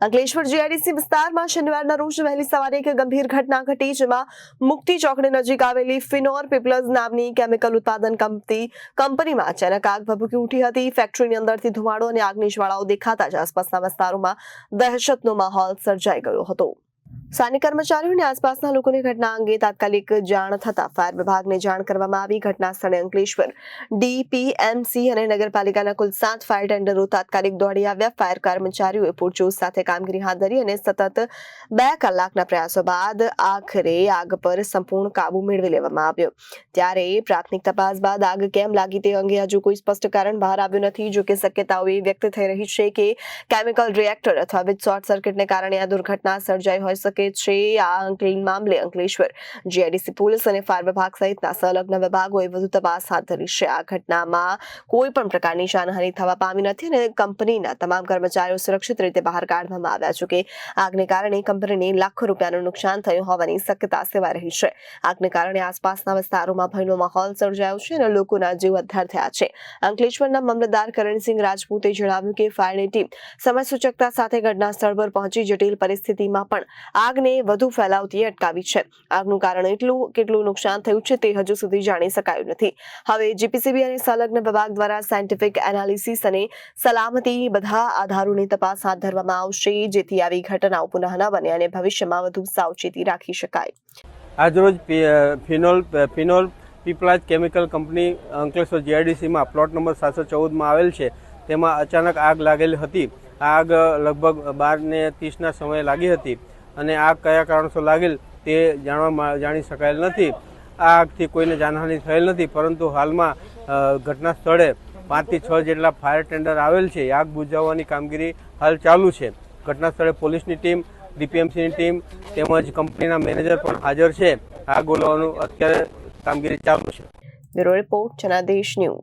Ankleshwar GIDC વિસ્તારમાં શનિવારના રોજ વહેલી સવારે એક ગંભીર ઘટના ઘટી જેમાં મુક્તિ ચોકડી નજીક આવેલી ફિનોર પીપલ્સ નામની કેમિકલ ઉત્પાદન કંપની કંપનીમાં અચાનક આગ ભભૂકી ઉઠી હતી. ફેક્ટરીની અંદરથી ધુમાડો અને આગની જ્વાળાઓ દેખાતા જ આસપાસના વિસ્તારોમાં દહેશતનો માહોલ સર્જાઈ ગયો હતો. સ્થાનિક કર્મચારીઓ અને આસપાસના લોકોને ઘટના અંગે તાત્કાલિક જાણ થતા ફાયર વિભાગને જાણ કરવામાં આવી. ઘટના સ્થળે અંકલેશ્વર, ડીપીએમસી અને નગરપાલિકાના કુલ સાત ફાયર ટેન્ડરો તાત્કાલિક દોડી આવ્યા. ફાયર કર્મચારીઓએ પૂરજોશ સાથે કામગીરી હાથ ધરી અને સતત બે કલાકના પ્રયાસો બાદ આખરે આગ પર સંપૂર્ણ કાબુ મેળવી લેવામાં આવ્યો. ત્યારે પ્રાથમિક તપાસ બાદ આગ કેમ લાગી તે અંગે હજુ કોઈ સ્પષ્ટ કારણ બહાર આવ્યું નથી. જો કે શક્યતાઓ એ વ્યક્ત થઈ રહી છે કે કેમિકલ રિએક્ટર અથવા વીજ શોર્ટ સર્કિટને કારણે આ દુર્ઘટના સર્જાઈ હોઈ શકે છે આ અંકલેન મામલે અંકલેશ્વર જીઆઈડીસી પોલીસ અને ફાયર વિભાગ સહિતના સંલગ્ન વિભાગોએ વધુ તપાસ હાથ ધરી છે. આ ઘટનામાં કોઈ પણ પ્રકારની જાનહાનિ થવા પામી નથી અને કંપનીના તમામ કર્મચારીઓ સુરક્ષિત રીતે બહાર કાઢવામાં આવ્યા છે કે આગને કારણે કંપનીને લાખો રૂપિયાનું નુકસાન થયું હોવાની શક્યતા સેવા રહી છે. આગને કારણે આસપાસના વિસ્તારોમાં ભયનો માહોલ સર્જાયો છે અને લોકોના જીવ અદ્ધાર થયા છે. અંકલેશ્વરના મામલતદાર કરણસિંહ રાજપૂતે જણાવ્યું કે ફાયરની ટીમ સમય સૂચકતા સાથે ઘટના સ્થળ પર પહોંચી જટિલ પરિસ્થિતિમાં પણ આગને વધુ ફેલાવતી અટકાવી છે. આગનું કારણ એટલું, કેટલું નુકસાન થયું છે તે હજુ સુધી જાણી શકાયું નથી. હવે જીપીસીબી અને સંલગ્ન વિભાગ દ્વારા સાયન્ટિફિક એનાલિસિસ અને સલામતી બધા આધારોની તપાસ હાથ ધરવામાં આવશે, જેથી આવી ઘટનાઓ પુનઃ ન બને અને ભવિષ્યમાં વધુ સાવચેતી રાખી શકાય. આજરોજ phenol phenol Piplaj chemical company Ankleshwar જીઆઈડીસીમાં plot number સાતસો ચૌદમાં આવેલ છે. તેમાં અચાનક આગ લાગેલી હતી. આગ લગભગ બાર ને ત્રીસના સમયે લાગી હતી. અને આગ કયા કારણસર લાગેલ તે જાણવા જાણી શકાયેલ નથી. આ આગથી કોઈને જાનહાનિ થયેલ નથી, પરંતુ હાલમાં ઘટના સ્થળે પાંચથી છ જેટલા ફાયર ટેન્ડર આવેલ છે. આગ બુઝાવવાની કામગીરી હાલ ચાલુ છે. ઘટના સ્થળે પોલીસની ટીમ, ડીપીએમસીની ટીમ તેમજ કંપનીના મેનેજર પણ હાજર છે. આગ ઓલવવાનું અત્યારે કામગીરી ચાલુ છે. Bureau report Janadesh news.